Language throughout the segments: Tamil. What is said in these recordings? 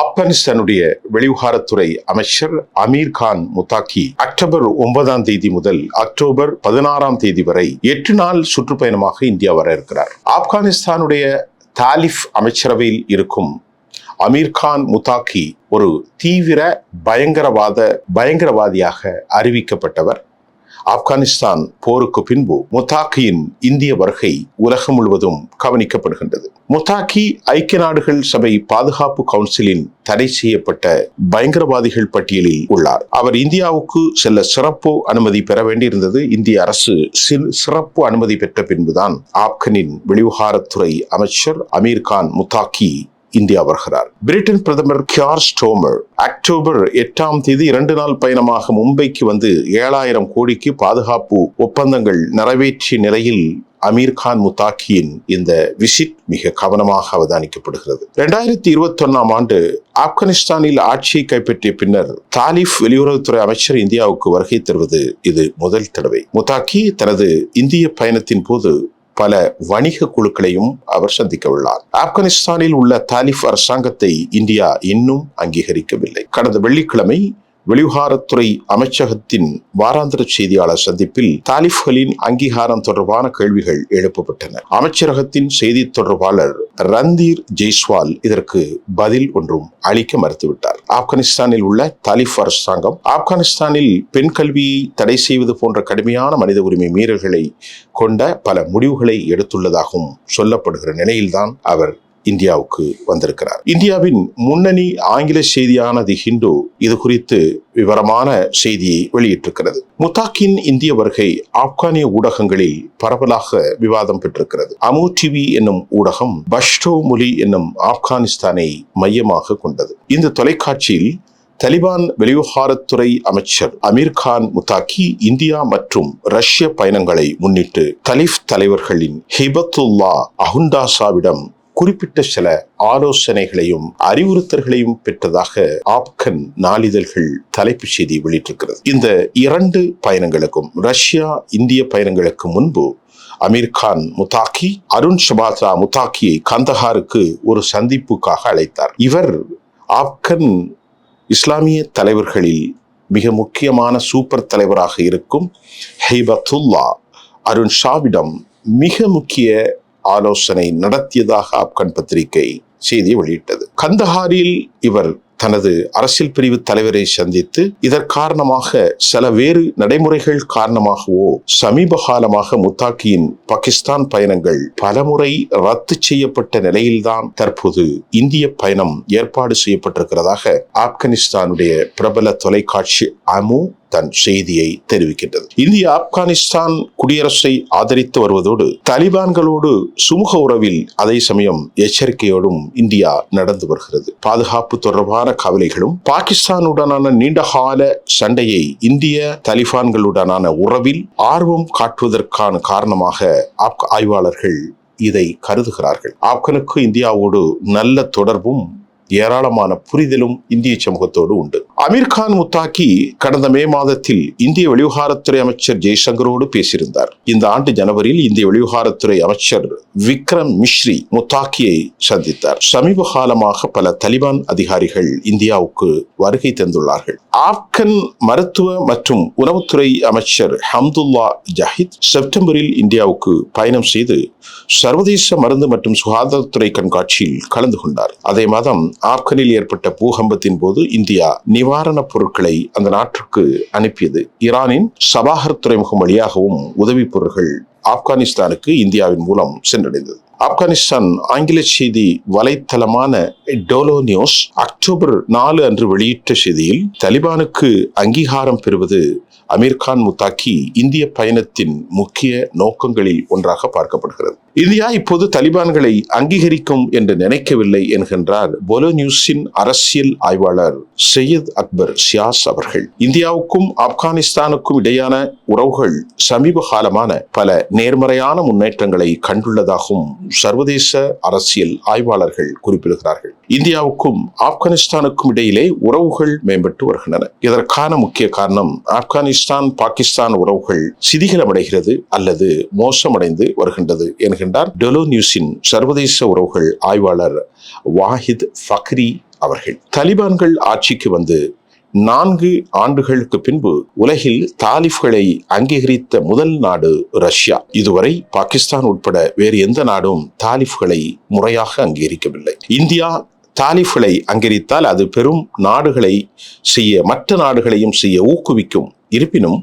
ஆப்கானிஸ்தானுடைய வெளிவிவகாரத்துறை அமைச்சர் அமீர் கான் முத்தாக்கி அக்டோபர் ஒன்பதாம் தேதி முதல் அக்டோபர் பதினாறாம் தேதி வரை எட்டு நாள் சுற்றுப்பயணமாக இந்தியா வர இருக்கிறார். ஆப்கானிஸ்தானுடைய தாலிஃப் அமைச்சரவையில் இருக்கும் அமீர்கான் முத்தாக்கி ஒரு தீவிர பயங்கரவாத பயங்கரவாதியாக அறிவிக்கப்பட்டவர். ஆப்கானிஸ்தான் போருக்கு பின்பு முத்தாக்கியின் இந்திய வருகை உலகம் முழுவதும் கவனிக்கப்படுகின்றது. முத்தாக்கி ஐக்கிய நாடுகள் சபை பாதுகாப்பு கவுன்சிலின் தடை செய்யப்பட்ட பயங்கரவாதிகள் பட்டியலில் உள்ளார். அவர் இந்தியாவுக்கு செல்ல சிறப்பு அனுமதி பெற வேண்டியிருந்தது. இந்திய அரசு சிறப்பு அனுமதி பெற்ற பின்புதான் ஆப்கனின் வெளிவிவகாரத்துறை அமைச்சர் அமீர் கான் முத்தாக்கி இந்தியா வருகிறார். பிரிட்டன் பிரதமர் கியார் ஸ்டோமர் அக்டோபர் எட்டாம் தேதி இரண்டு நாள் பயணமாக மும்பைக்கு வந்து ஏழாயிரம் கோடிக்கு பாதுகாப்பு ஒப்பந்தங்கள் நிறைவேற்றிய நிலையில் அமீர் கான் முத்தாக்கியின் இந்த விசிட் மிக கவனமாக அவதானிக்கப்படுகிறது. இரண்டாயிரத்தி இருபத்தி ஒன்னாம் ஆண்டு ஆப்கானிஸ்தானில் ஆட்சியை கைப்பற்றிய பின்னர் தாலிஃப் வெளியுறவுத்துறை அமைச்சர் இந்தியாவுக்கு வருகை தருவது இது முதல் தடவை. முத்தாக்கி தனது இந்திய பயணத்தின் போது பல வணிக குழுக்களையும் அவர் சந்திக்க உள்ளார். ஆப்கானிஸ்தானில் உள்ள தாலிப் அரசாங்கத்தை இந்தியா இன்னும் அங்கீகரிக்கவில்லை. கடந்த வெள்ளிக்கிழமை வெளிவிவகாரத்துறை அமைச்சகத்தின் வாராந்திர செய்தியாளர் சந்திப்பில் தாலிஃப்களின் அங்கீகாரம் தொடர்பான கேள்விகள் எழுப்பப்பட்டன. அமைச்சரகத்தின் செய்தி தொடர்பாளர் ரந்தீர் ஜெய்ஸ்வால் இதற்கு பதில் ஒன்றும் அளிக்க மறுத்துவிட்டார். ஆப்கானிஸ்தானில் உள்ள தாலிஃப் அரசாங்கம் ஆப்கானிஸ்தானில் பெண் கல்வியை தடை செய்வது போன்ற கடுமையான மனித உரிமை மீறல்களை கொண்ட பல முடிவுகளை எடுத்துள்ளதாகவும் சொல்லப்படுகிற நிலையில்தான் அவர் இந்தியாவுக்கு வந்திருக்கிறார். இந்தியாவின் முன்னணி ஆங்கில செய்தியான தி ஹிந்து இது குறித்து விவரமான செய்தியை வெளியிட்டிருக்கிறது. முத்தாக்கின் இந்திய வருகை ஆப்கானிய ஊடகங்களில் பரவலாக விவாதம் பெற்றிருக்கிறது. அமு டிவி என்னும் ஊடகம் பஷ்டோ மொழி என்னும் ஆப்கானிஸ்தானை மையமாக கொண்டது. இந்த தொலைக்காட்சியில் தலிபான் வெளிவிவகாரத்துறை அமைச்சர் அமீர் கான் முத்தாக்கி இந்தியா மற்றும் ரஷ்ய பயணங்களை முன்னிட்டு தலிஃப் தலைவர்களின் ஹிபத்துல்லா அஹுண்டாசாவிடம் குறிப்பிட்ட சில ஆலோசனைகளையும் அறிவுறுத்தல்களையும் பெற்றதாக ஆப்கன் நாளிதழ்கள் தலைப்பு செய்தி வெளியிட்டிருக்கிறது. இந்த இரண்டு பயணங்களுக்கும் ரஷ்யா இந்திய பயணங்களுக்கு முன்பு அமீர் கான் முத்தாக்கி அருண் சுபாத்ரா முத்தாக்கியை கந்தஹாருக்கு ஒரு சந்திப்புக்காக அழைத்தார். இவர் ஆப்கன் இஸ்லாமிய தலைவர்களில் மிக முக்கியமான சூப்பர் தலைவராக இருக்கும் ஹெய்பத்துல்லா அருண் ஷாவிடம் மிக முக்கிய ஆலோசனை நடத்தியதாக ஆப்கன் பத்திரிகை செய்தி வெளியிட்டது. கந்தஹாரில் இவர் தனது அரசியல் பிரிவு தலைவரை சந்தித்து இதற்காரணமாக சில வேறு நடைமுறைகள் காரணமாகவோ சமீப காலமாக முத்தாக்கியின் பாகிஸ்தான் பயணங்கள் பலமுறை ரத்து செய்யப்பட்ட நிலையில்தான் தற்போது இந்திய பயணம் ஏற்பாடு செய்யப்பட்டிருக்கிறதாக ஆப்கானிஸ்தானுடைய பிரபல தொலைக்காட்சி அமு தன் செய்தியை தெரிவிக்கின்றது. இந்திய ஆப்கானிஸ்தான் குடியரசை ஆதரித்து வருவதோடு தலிபான்களோடு சுமூக உறவில் அதே சமயம் எச்சரிக்கையோடும் இந்தியா நடந்து வருகிறது. பாதுகாப்பு தொடர்பான கவலைகளும் பாகிஸ்தானுடனான நீண்டகால சண்டையை இந்திய தலிபான்களுடனான உறவில் ஆர்வம் காட்டுவதற்கான காரணமாக ஆய்வாளர்கள் இதை கருதுகிறார்கள். ஆப்கனுக்கு இந்தியாவோடு நல்ல தொடர்பும் ஏராளமான புரிதலும் இந்திய சமூகத்தோடு உண்டு. அமீர்கான் முத்தாக்கி கடந்த மே மாதத்தில் இந்திய வெளிவிவகாரத்துறை அமைச்சர் ஜெய்சங்கரோடு பேசியிருந்தார். இந்த ஆண்டு ஜனவரியில் இந்திய வெளிவிவகாரத்துறை அமைச்சர் விக்ரம் மிஸ்ரி முத்தாக்கியை சந்தித்தார். சமீப காலமாக பல தலிபான் அதிகாரிகள் இந்தியாவுக்கு வருகை தந்துள்ளார்கள். ஆப்கன் மருத்துவ மற்றும் உணவுத்துறை அமைச்சர் ஹம்துல்லா ஜஹித் செப்டம்பரில் இந்தியாவுக்கு பயணம் செய்து சர்வதேச மருந்து மற்றும் சுகாதாரத்துறை கண்காட்சியில் கலந்து கொண்டார். அதே மாதம் ஆப்கனில் ஏற்பட்ட பூகம்பத்தின் போது இந்தியா நிவாரணப் பொருட்களை அந்த நாட்டிற்கு அனுப்பியது. ஈரானின் சபாகர் துறைமுகம் வழியாகவும் உதவிப் பொருட்கள் ஆப்கானிஸ்தானுக்கு இந்தியாவின் மூலம் சென்றடைந்தது. ஆப்கானிஸ்தான் ஆங்கில செய்தி வலைத்தளமான டோலோ நியூஸ் அக்டோபர் நாலு அன்று வெளியிட்ட செய்தியில் தலிபானுக்கு அங்கீகாரம் பெறுவது அமீர்கான் முத்தாக்கி இந்திய பயணத்தின் முக்கிய நோக்கங்களில் ஒன்றாக பார்க்கப்படுகிறது. இந்தியா இப்போது தலிபான்களை அங்கீகரிக்கும் என்று நினைக்கவில்லை என்கின்றார் போலோ நியூஸின் அரசியல் ஆய்வாளர் சையத் அக்பர் சியாஸ் அவர்கள். இந்தியாவுக்கும் ஆப்கானிஸ்தானுக்கும் இடையான உறவுகள் சமீப காலமான பல நேர்மறையான முன்னேற்றங்களை கண்டுள்ளதாகவும் சர்வதேச அரசியல் ஆய்வாளர்கள் குறிப்பிடுகிறார்கள். இந்தியாவுக்கும் ஆப்கானிஸ்தானுக்கும் இடையிலே உறவுகள் மேம்பட்டு வருகின்றன. இதற்கான முக்கிய காரணம் ஆப்கானிஸ்தான் பாகிஸ்தான் உறவுகள் சிதிகலமடைகிறது அல்லது மோசமடைந்து வருகின்றது என்கின்றார் டெலோ நியூஸின் சர்வதேச உறவுகள் ஆய்வாளர் வாஹித் ஃபக்ரி அவர்கள். தலிபான்கள் ஆட்சிக்கு வந்து நான்கு ஆண்டுகளுக்கு பின்பு உலகில் தாலிஃப்களை அங்கீகரித்த முதல் நாடு ரஷ்யா. இதுவரை பாகிஸ்தான் உட்பட வேறு எந்த நாடும் தாலிஃப்களை முறையாக அங்கீகரிக்கவில்லை. இந்தியா தாலிஃப்களை அங்கீகரித்தால் அது பெரும் நாடுகளை செய்ய மற்ற நாடுகளையும் செய்ய ஊக்குவிக்கும் இருப்பினும்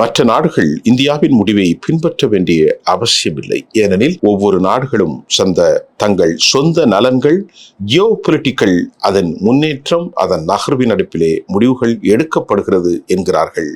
மற்ற நாடுகள் இந்தியாவின் முடிவை பின்பற்ற வேண்டிய அவசியமில்லை. ஏனெனில் ஒவ்வொரு நாடுகளும் சந்த தங்கள் சொந்த நலன்கள் ஜியோ பொலிட்டிக்கல் அதன் முன்னேற்றம் அதன் நகர்வின் அடிப்பிலே முடிவுகள் எடுக்கப்படுகிறது என்கிறார்கள்.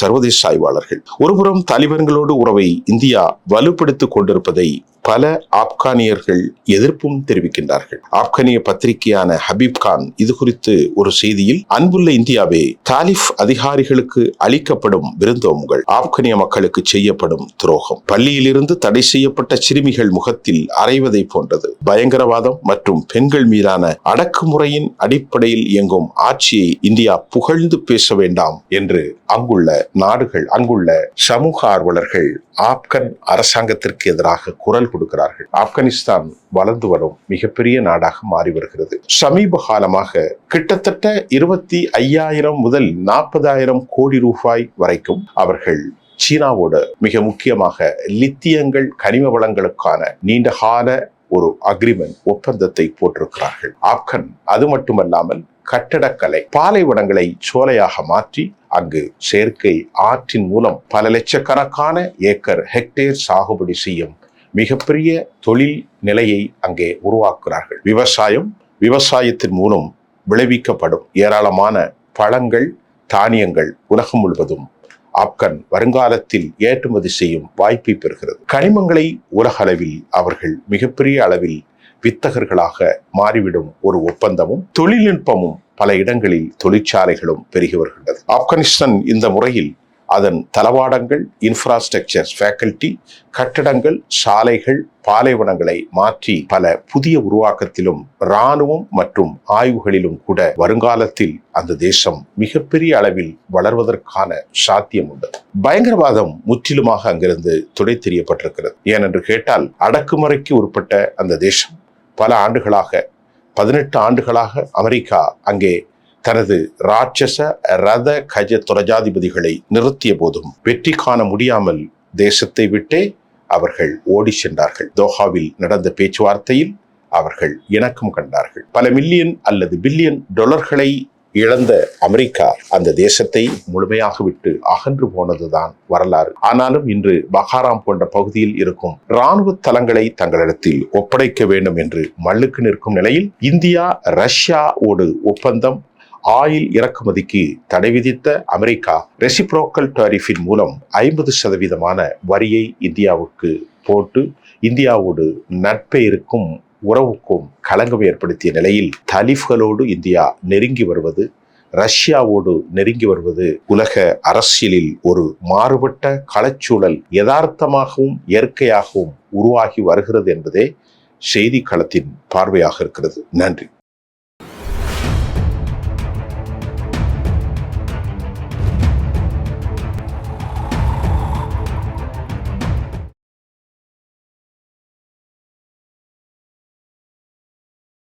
சர்வதேச ஆய்வாளர்கள். ஒருபுறம் தாலிபான்களோடு உறவை இந்தியா வலுப்படுத்திக் கொண்டிருப்பதை பல ஆப்கானியர்கள் எதிர்ப்பும் தெரிவிக்கின்றார்கள். ஆப்கானிய பத்திரிகையான ஹபீப் கான் இது குறித்து ஒரு செய்தியில் அன்புள்ள இந்தியாவே தாலிஃப் அதிகாரிகளுக்கு அளிக்கப்படும் விருந்தோம்புகள் ஆப்கானிய மக்களுக்கு செய்யப்படும் துரோகம். பள்ளியிலிருந்து தடை செய்யப்பட்ட சிறுமிகள் முகத்தில் அறைவதை போன்றது. பயங்கரவாதம் மற்றும் பெண்கள் மீதான அடக்குமுறையின் அடிப்படையில் இயங்கும் ஆட்சியை இந்தியா புகழ்ந்து பேச வேண்டாம் என்று அங்குள்ள நாடுகள் அங்குள்ள சமூக ஆர்வலர்கள் ஆப்கன் அரசாங்கத்திற்கு எதிராக குரல் கொடுக்கிறார்கள். ஆப்கானிஸ்தான் வளர்ந்து வரும் மிகப்பெரிய நாடாக மாறி வருகிறது. சமீப காலமாக கிட்டத்தட்ட இருபத்தி ஐயாயிரம் முதல் நாற்பதாயிரம் கோடி ரூபாய் வரைக்கும் அவர்கள் சீனாவோட மிக முக்கியமாக லித்தியங்கள் கனிம வளங்களுக்கான நீண்டகால ஒரு அக்ரிமெண்ட் ஒப்பந்தத்தை போட்டிருக்கிறார்கள். ஆப்கன் அது மட்டுமல்லாமல் கட்டடக்கலை பாலைவனங்களை சோலையாக மாற்றி அங்கு செயற்கை ஆற்றின் மூலம் பல லட்சக்கணக்கான ஏக்கர் ஹெக்டேர் சாகுபடி செய்யும் மிகப்பெரிய தொழில் நிலையை அங்கே உருவாக்குகிறார்கள். விவசாயம் விவசாயத்தின் மூலம் விளைவிக்கப்படும் ஏராளமான பழங்கள் தானியங்கள் உலகம் முழுவதும் ஆப்கன் வருங்காலத்தில் ஏற்றுமதி செய்யும் வாய்ப்பை பெறுகிறது. கனிமங்களை உலக அளவில் அவர்கள் மிகப்பெரிய அளவில் வித்தகர்களாக மாறிவிடும் ஒரு ஒப்பந்தமும் தொழில்நுட்பமும் பல இடங்களில் தொழிற்சாலைகளும் பெருகி வருகின்றது ஆப்கானிஸ்தான் இந்த முறையில் அதன் தளவாடங்கள் இன்ஃப்ராஸ்ட்ரக்சர் ஃபேக்கல்டி கட்டடங்கள் சாலைகள் பாலைவனங்களை மாற்றி பல புதிய உருவாக்கத்திலும் இராணுவம் மற்றும் ஆய்வுகளிலும் கூட வருங்காலத்தில் அந்த தேசம் மிகப்பெரிய அளவில் வளர்வதற்கான சாத்தியம் உண்டு பயங்கரவாதம் முற்றிலுமாக அங்கிருந்து துடை தெரியப்பட்டிருக்கிறது ஏனென்று கேட்டால் அடக்குமுறைக்கு உட்பட்ட அந்த தேசம் பல ஆண்டுகளாக பதினெட்டு ஆண்டுகளாக அமெரிக்கா அங்கே தனது ராட்சச ரத கஜ துரஜாதிபதிகளை நிறுத்திய போதும் வெற்றி காண முடியாமல் தேசத்தை விட்டே அவர்கள் ஓடி சென்றார்கள். தோஹாவில் நடந்த பேச்சுவார்த்தையில் அவர்கள் இணக்கம் கண்டார்கள். பல மில்லியன் அல்லது பில்லியன் டாலர்களை இழந்த அமெரிக்கா அந்த தேசத்தை முழுமையாக விட்டு அகன்று போனதுதான் வரலாறு. ஆனாலும் இன்று பஹாராம் போன்ற பகுதியில் இருக்கும் இராணுவ தளங்களை தங்களிடத்தில் ஒப்படைக்க வேண்டும் என்று மல்லுக்கு நிற்கும் நிலையில் இந்தியா ரஷ்யாவோடு ஒப்பந்தம் ஆயில் இறக்குமதிக்கு தடை விதித்த அமெரிக்கா ரெசிப்ரோக்கல் டாரிஃபின் மூலம் ஐம்பது சதவீதமான வரியை இந்தியாவுக்கு போட்டு இந்தியாவோடு நட்பெயருக்கும் உறவுக்கும் களங்கம் ஏற்படுத்திய நிலையில் தலிஃப்களோடு இந்தியா நெருங்கி வருவது ரஷ்யாவோடு நெருங்கி வருவது உலக அரசியலில் ஒரு மாறுபட்ட களச்சூழல் யதார்த்தமாகவும் இயற்கையாகவும் உருவாகி வருகிறது என்பதே செய்தி களத்தின் பார்வையாக இருக்கிறது. நன்றி.